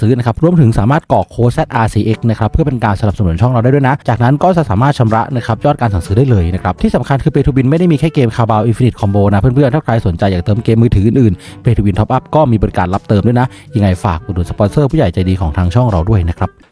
ซื้อนะครับรวมถึงสามารถกรอกโค้ด ZRCX นะครับเพื่อเป็นการสนับสนุนช่องเราได้ด้วยนะ จากนั้นก็จะสามารถชำระนะครับยอดการสั่งซื้อได้เลยนะครับที่สำคัญคือ Pay to Win ไม่ได้มีแค่เกมคาบาวอินฟินิตคอมโบนะเพื่อนๆถ้าใครสนใจอยากเติมเกมมือถืออื่นๆ Pay to Win Top Up ก็มีบริการรับเติมด้วยนะยังไงฝากอุดหนุนสปอนเซอร์ผู้ใหญ่ใจดีของทางช่องเราด้วยนะครับ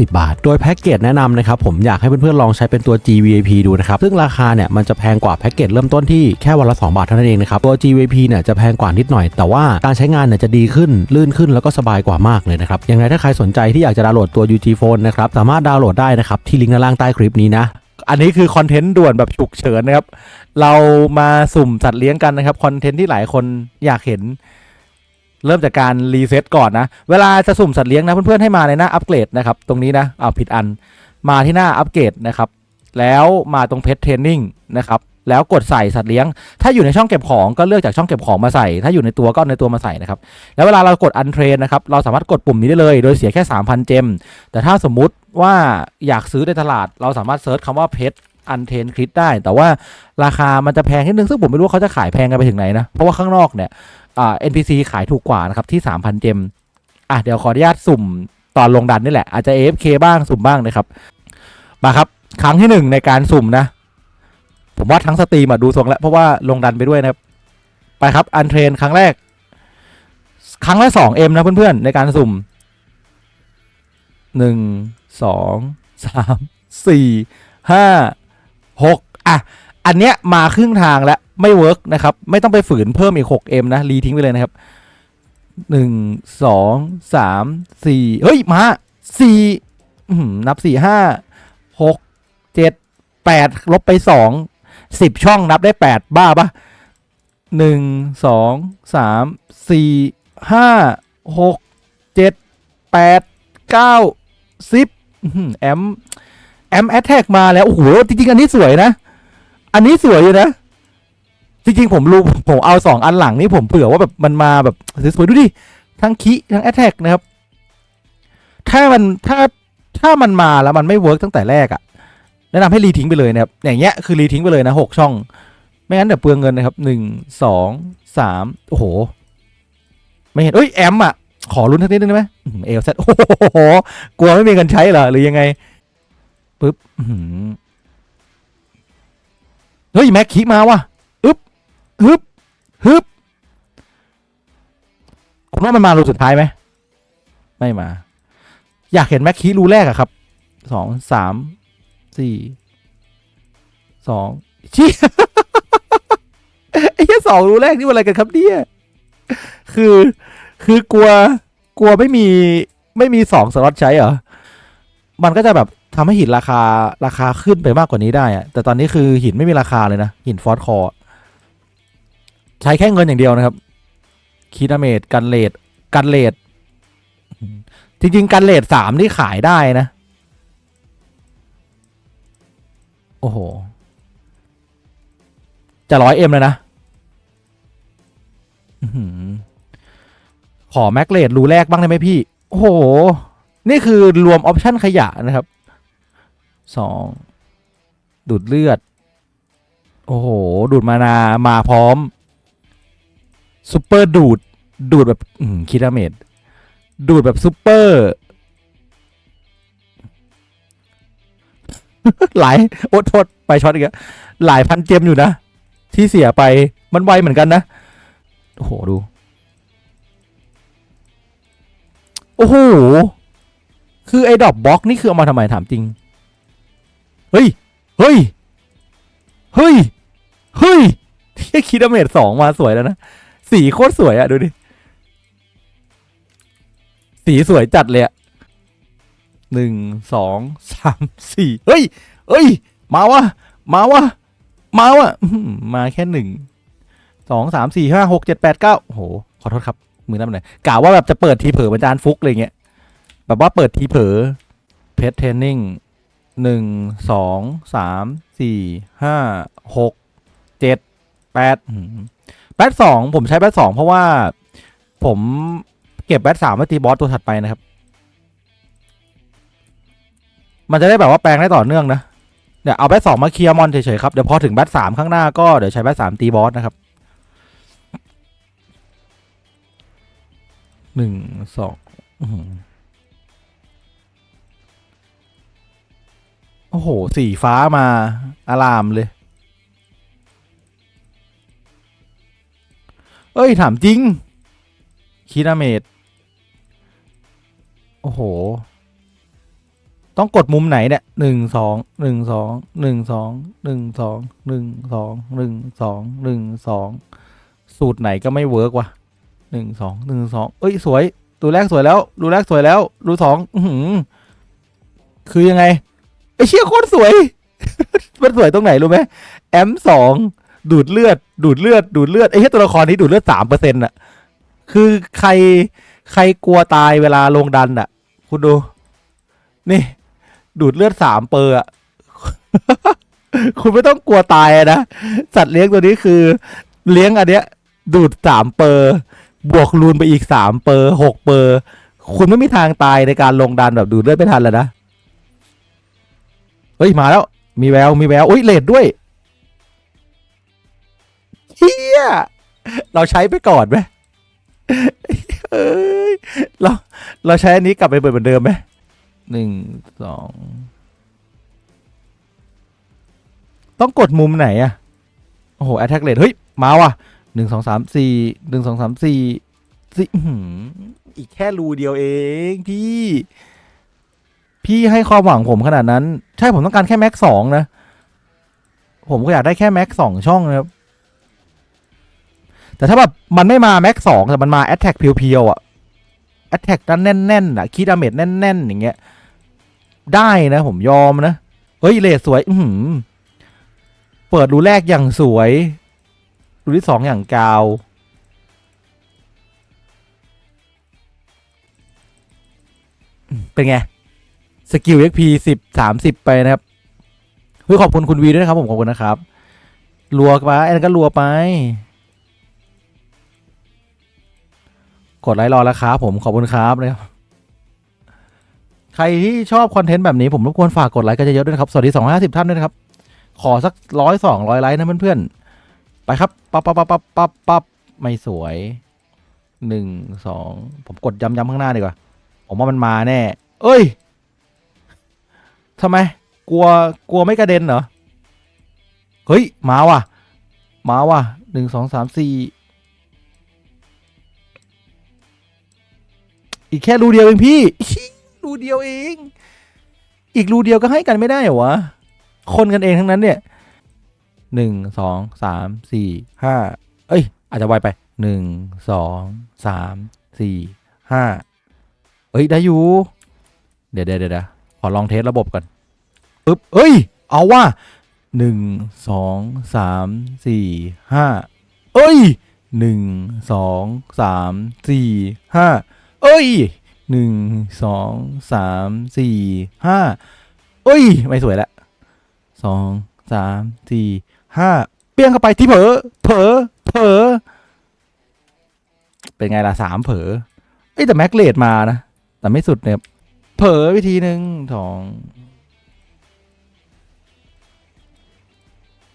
10บาท โดยแพ็กเกจแนะนำนะครับผมอยากให้เพื่อนๆลองใช้เป็นตัว GVIP ดูนะครับซึ่งราคาเนี่ยมันจะแพงกว่าแพ็กเกจเริ่มต้นที่แค่วันละ 2 บาทเท่านั้นเองนะครับตัว GVIP เนี่ยจะแพงกว่านิดหน่อย แต่ว่าการใช้งานเนี่ยจะดีขึ้นลื่นขึ้นแล้วก็สบายกว่ามากเลยนะครับยังไงถ้าใครสนใจที่อยากจะดาวน์โหลดตัว UG Phone นะครับสามารถดาวน์โหลดได้นะครับที่ลิงก์ด้านล่างใต้คลิปนี้นะอันนี้คือคอนเทนต์ด่วนแบบฉุกเฉินนะครับ เรามาสุ่มสัตว์เลี้ยงกันนะครับ คอนเทนต์ที่หลายคนอยากเห็น เริ่มจากการรีเซ็ตก่อนนะ เวลาจะสุ่มสัตว์เลี้ยงนะเพื่อนๆให้มาในหน้าอัปเกรดนะครับ ตรงนี้นะอ้าวผิดอันมาที่หน้าอัปเกรดนะครับ แล้วมาตรงเพจเทรนนิ่งนะครับแล้วกดใส่สัตว์เลี้ยง ถ้าอยู่ในช่องเก็บของก็เลือกจากช่องเก็บของมาใส่ ถ้าอยู่ในตัวก็ในตัวมาใส่นะครับ แล้วเวลาเรากดอันเทรนนะครับ เราสามารถกดปุ่มนี้ได้เลย โดยเสียแค่ 3,000 เจม แต่ถ้าสมมุติว่าอยากซื้อในตลาด เราสามารถเซิร์ชคำว่าเพชร อันเทนคลิปได้ แต่ว่าราคามันจะแพงนิดนึง ซึ่งผมไม่รู้ว่าเขาจะขายแพงกันไปถึงไหนนะ เพราะว่าข้างนอกเนี่ยอ่า NPC ขายถูกกว่านะครับที่ 3,000 เจมอะเดี๋ยวขออนุญาตสุ่มตอนลงดันนี่แหละ อาจจะ AFK บ้างสุ่มบ้างนะครับ มาครับ ครั้งที่หนึ่งในการสุ่มนะ ผมว่าทั้งสตรีมดูทรงแล้วเพราะว่าลงดันไปด้วยนะครับไปครับอันเทรนครั้งแรก ครั้งละสองเอ็มนะเพื่อนๆ ในการสุ่มหนึ่งสองสามสี่ห้า หกอะ อันเนี้ยมาครึ่งทางแล้ว ไม่เวิร์กนะครับ ไม่ต้องไปฝืนเพิ่มอีกหกเอ็มนะ รีทิ้งไปเลยนะครับหนึ่งสองสามสี่เฮ้ย มาสี่นับสี่ห้าหกเจ็ดแปดลบไปสองสิบช่องนับได้แปดบ้าปะหนึ่งสองสามสี่ห้าหกเจ็ดแปดเก้าสิบเอหือแอม แอมแอทแทกมาแล้ว โอ้โห จริง ๆ อันนี้สวยนะ อันนี้สวยอยู่นะ จริง ๆ ผมรู้ผมเอาสองอันหลังนี่ผมเผื่อว่าแบบมันมาแบบสวยๆดูดิ ทั้งคิทั้งแอทแทกนะครับ ถ้ามันถ้าถ้ามันมาแล้วมันไม่เวิร์กตั้งแต่แรกอะแนะนำให้รีทิ้งไปเลยนะครับ อย่างเงี้ยคือรีทิ้งไปเลยนะหกช่อง ไม่งั้นเดี๋ยวเปลืองเงินนะครับหนึ่งสองสามโอ้โห ไม่เห็นเอ้ยแอมอะขอรุนทักนิดนึงได้ไหมเอลเซโอ้โห กลัวไม่มีเงินใช้เหรอ หรือยังไง ปึ๊บเฮ้ย แม็กคิมาว่ะอึ๊บฮึบฮึบคุณว่ามันมารูสุดท้ายไหม ไม่มา อยากเห็นแม็กคีรูแรกอะครับสองสามสี่สองชี้ไอ้แค่สองรูแรกนี่อะไรกันครับเนี่ยคือคือกลัวกลัวไม่มีไม่มีสองสล็อตใช้เหรอ มันก็จะแบบ ทำให้หินราคาราคาขึ้นไปมากกว่านี้ได้อะแต่ตอนนี้คือหินไม่มีราคาเลยนะ หินฟอสคอใช้แค่เงินอย่างเดียวนะครับคีดาเมดกันเลดกันเลดจริงๆกันเลดสามนี่ขายได้นะ โอ้โห จะร้อยเอ็มเลยนะขอแม็กเลดรูแรกบ้างได้ไหมพี่ โอ้โห นี่คือรวมออปชั่นขยะนะครับ สองดูดเลือด โอ้โห ดูดมานามาพร้อมซูเปอร์ดูด ดูดแบบคิดาเมดดูดแบบซูเปอร์หลายโอ้โทษไปช็อตอีกแล้วหลายพันเจมอยู่นะ ที่เสียไปมันไวเหมือนกันนะ โอ้โห ดู โอ้โห คือไอ้ดอกบล็อกนี่คือเอามาทำไมถามจริง เฮ้ย เฮ้ย เฮ้ย เฮ้ยที่คิดดาเมจสองมาสวยแล้วนะ สีโคตรสวยอะดูดิ สีสวยจัดเลยอะหนึ่งสองสามสี่เฮ้ย เฮ้ย มาวะ มาวะ มาวะมาแค่หนึ่งสองสามสี่ห้าหกเจ็ดแปดเก้าโห ขอโทษครับ มือนั่นหน่อยกะว่าแบบจะเปิดทีเผลอเหมือนจานฟุกอะไรเงี้ย แบบว่าเปิดทีเผลอเพจเทรนนิ่ง หนึ่งสองสามสี่ห้าหกเจ็ดแปดแบทสองผมใช้แบทสองเพราะว่าผมเก็บแบทสามไว้ตีบอสตัวถัดไปนะครับ มันจะได้แบบว่าแปลงได้ต่อเนื่องนะเดี๋ยวเอาแบทสองมาเคลียร์มอนเฉยๆครับ เดี๋ยวพอถึงแบทสามข้างหน้าก็เดี๋ยวใช้แบทสามตีบอสนะครับหนึ่งสอง อ้โอ้โห สีฟ้ามา อารามเลย เอ้ย ถามจริงคีนาเมดโอ้โห ต้องกดมุมไหนเนี่ยหนึ่งสองหนึ่งสองหนึ่งสองหนึ่งสองหนึ่งสองหนึ่งสองหนึ่งสองสูตรไหนก็ไม่เวิร์กว่ะหนึ่งสองหนึ่งสองเอ้ย สวยดูแรกสวยแล้วดูแรกสวยแล้วดูสองอืคือยังไง ไอ้เชี่ยโคตรสวย มันสวยตรงไหนรู้ไหมแอมสองดูดเลือด ดูดเลือด ดูดเลือดไอ้เหี้ยตัวละครนี้ดูดเลือดสามเปอร์เซ็นต์อะคือใครใครกลัวตายเวลาลงดันอะคุณดู นี่ ดูดเลือดสามเปอร์อะคุณไม่ต้องกลัวตายนะ สัตว์เลี้ยงตัวนี้คือ เลี้ยงอันเนี้ย ดูดสามเปอร์ บวกรูนไปอีกสามเปอร์หกเปอร์ คุณไม่มีทางตายในการลงดันแบบดูดเลือดไม่ทันแล้วนะ เฮ้ย มาแล้ว มีแวว มีแววอุ้ยเลดด้วยเฮียเราใช้ไปก่อนไหมเอ้ยเราเราใช้อันนี้กลับไปเปิดเหมือนเดิมไหมหนึ่งสองต้องกดมุมไหนอะโอ้โห attack rate เฮ้ย มาว่ะหนึ่งสองสามสี่หนึ่งสองสามสี่สี่อีกแค่รูเดียวเองพี่ พี่ให้ความหวังผมขนาดนั้น ใช่ผมต้องการแค่แม็กสองนะ ผมก็อยากได้แค่แม็กสองช่องนะครับ แต่ถ้าแบบมันไม่มาแม็กสองแต่มันมาแอตแทกเพียวๆอะแอตแทกนั้นแน่นๆอะคีดาเมจแน่นๆ อย่างเงี้ย ได้นะผมยอมนะ เฮ้ย เลสสวย อืเปิดรูแรกอย่างสวย รูที่สองอย่างกาวเป็นไง สกิล XP สิบสามสิบไปนะครับเฮ้ยขอบคุณคุณวีด้วยนะครับ ผมขอบคุณนะครับรัวไปอันก็รัวไป กดไลค์รอแล้วครับผมขอบคุณครับนะครับใครที่ชอบคอนเทนต์แบบนี้ผมรบกวนฝากกดไลค์กันเยอะๆด้วยนะครับ สวัสดีสองห้าสิบท่านด้วยนะครับ ขอสักร้อยสองร้อยไลค์นะเพื่อนๆ ไปครับปั๊บปั๊บปั๊บปั๊บปั๊บปั๊บไม่สวยหนึ่งสองผมกดย้ำๆข้างหน้าดีกว่า ผมว่ามันมาแน่ เอ้ย ทำไม กลัวกลัวไม่กระเด็นเหรอ เฮ้ย มาว่ะ มาว่ะหนึ่งสองสามสี่อีกแค่รูเดียวเองพี่ รูเดียวเอง อีกรูเดียวก็ให้กันไม่ได้เหรอวะ คนกันเองทั้งนั้นเนี่ยหนึ่งสองสามสี่ห้าเอ้ย อาจจะไวไปหนึ่งสองสามสี่ห้าเอ้ย ได้อยู่ เดี๋ยวเดี๋ยวเดี๋ยว ขอลองเทสระบบก่อนปึ๊บเอ้ย เอาว่าหนึ่งสองสามสี่ห้าเอ้ยหนึ่งสองสามสี่ห้าเอ้ยหนึ่งสองสามสี่ห้าเอ้ย ไม่สวยละสองสามสี่ห้าเปี้ยงเข้าไปที่เผลอเผลอเผลอเป็นไงล่ะสามเผลอเอ้ยแต่แม็กเลดมานะ แต่ไม่สุดเนี่ย เผลอวิธีหนึ่งสอง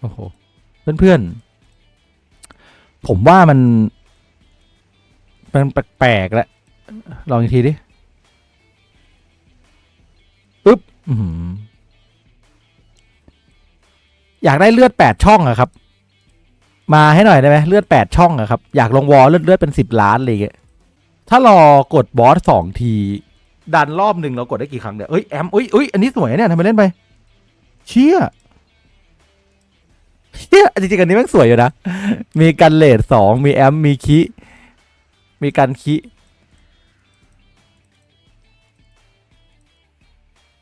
โอ้โห เพื่อนๆ ผมว่ามัน มันแปลกๆแล้วลองอีกทีดิปึ๊บอยากได้เลือดแปดช่องอะครับ มาให้หน่อยได้ไหมเลือดแปดช่องอะครับ อยากลงวอลเลือดเลือดเป็นสิบล้านอะไรอย่างเงี้ยถ้ารอกดบอสสองที ดันรอบหนึ่งเรากดได้กี่ครั้งเนี่ยเอ้ยแอมเอ้ยเอ้ยอันนี้สวยเนี่ยทำไมเล่นไปเชี่ยเชี่ยจริงๆอันนี้แม่งสวยอยู่นะ มีกันเลดสองมีแอมมีคิมีกันคิ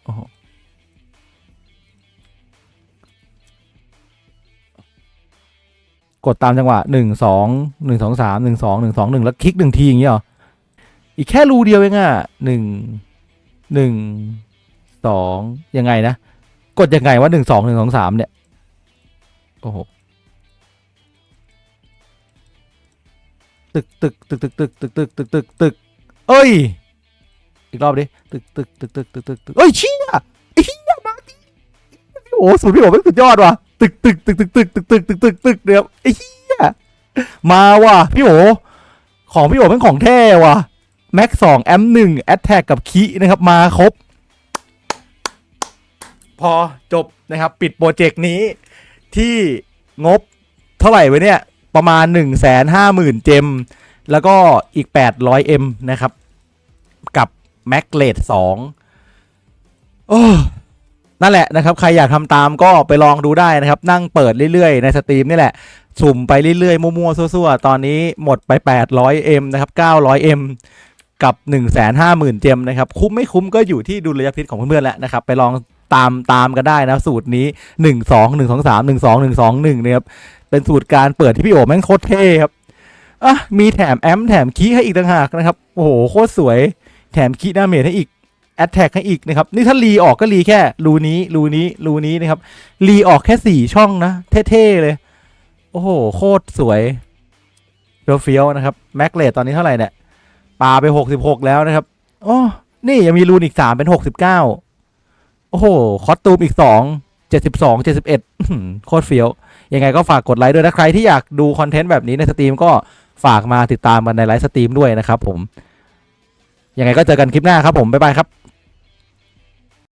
โอ้กดตามจังหวะหนึ่งสองหนึ่งสองสามหนึ่งสองหนึ่งสองหนึ่งแล้วคลิกหนึ่งทีอย่างเงี้ยเหรอ อีกแค่รูเดียวเองอะหนึ่งหนึ่งสองยังไงนะ กดยังไงว่าหนึ่งสองหนึ่งสองสามเนี่ย โอ้โหตึกตึกตึกตึกตึกตึกตึกตึกตึกตึกเอ้ย อีกรอบดิตึกตึกตึกตึกตึกตึกตึกเอ้ยเชี่ยไอ้เชี่ยมาดิโอ้สูตรพี่โอ๋เป็นสุดยอดว่ะตึกตึกตึกตึกตึกตึกตึกตึกตึกตึกเดี๋ยวไอ้เชี่ยมาว่ะพี่โอ๋ของพี่โอ๋เป็นของแท้ว่ะ แม็กสองแอมหนึ่งแอตแทกกับคีนะครับมาครบ พอจบนะครับ ปิดโปรเจกต์นี้ที่งบเท่าไหร่ไว้เนี่ย ประมาณ 1 5 0 0 0 0 เจม แล้วก็อีก 800 M นะครับ กับ m a c l e 2โอ้นั่นแหละนะครับ ใครอยากทำตามก็ไปลองดูได้นะครับ นั่งเปิดเรื่อยๆ ในสตรีมนี่แหละ สุ่มไปเรื่อยๆ มั่วๆ ซั่วๆ ตอนนี้หมดไป 800 M นะครับ 900 M กับ 1 5 0 0 0 0 เจมนะครับ คุ้มไม่คุ้มก็อยู่ที่ดุลยพิษของเพื่อนๆแล้วนะครับ ไปลองตามตามกันได้นะ สูตรนี้ 1 2 1 2 3 1 2 1 2 1นะครับเป็นสูตรการเปิดที่พี่โอแม่งโคตรเท่ครับอะมีแถมแอมแถมคีให้อีกต่างหากนะครับโอ้โหโคตรสวยแถมคีย์ดาเมจให้อีกแอตแทกให้อีกนะครับนี่ถ้ารีออกก็รีแค่รูนี้รูนี้รูนี้นะครับรีออกแค่สี่ช่องนะ เท่ๆเลย โอ้โห โคตรสวยเฟี้ยวๆนะครับแม็กเลตตอนนี้เท่าไหร่เนี่ย ปาไปหกสิบหกแล้วนะครับโอ้นี่ยังมีรูนอีกสามเป็นหกสิบเก้าโอ้โห คอสตูมอีกสองเจ็ดสิบสองเจ็ดสิบเอ็ดโคตรเฟี้ยว ยังไงก็ฝากกดไลค์ด้วยนะใครที่อยากดูคอนเทนต์แบบนี้ในสตรีมก็ฝากมาติดตามกันในไลฟ์สตรีมด้วยนะครับผม ยังไงก็เจอกันคลิปหน้าครับผม บ๊ายบายครับ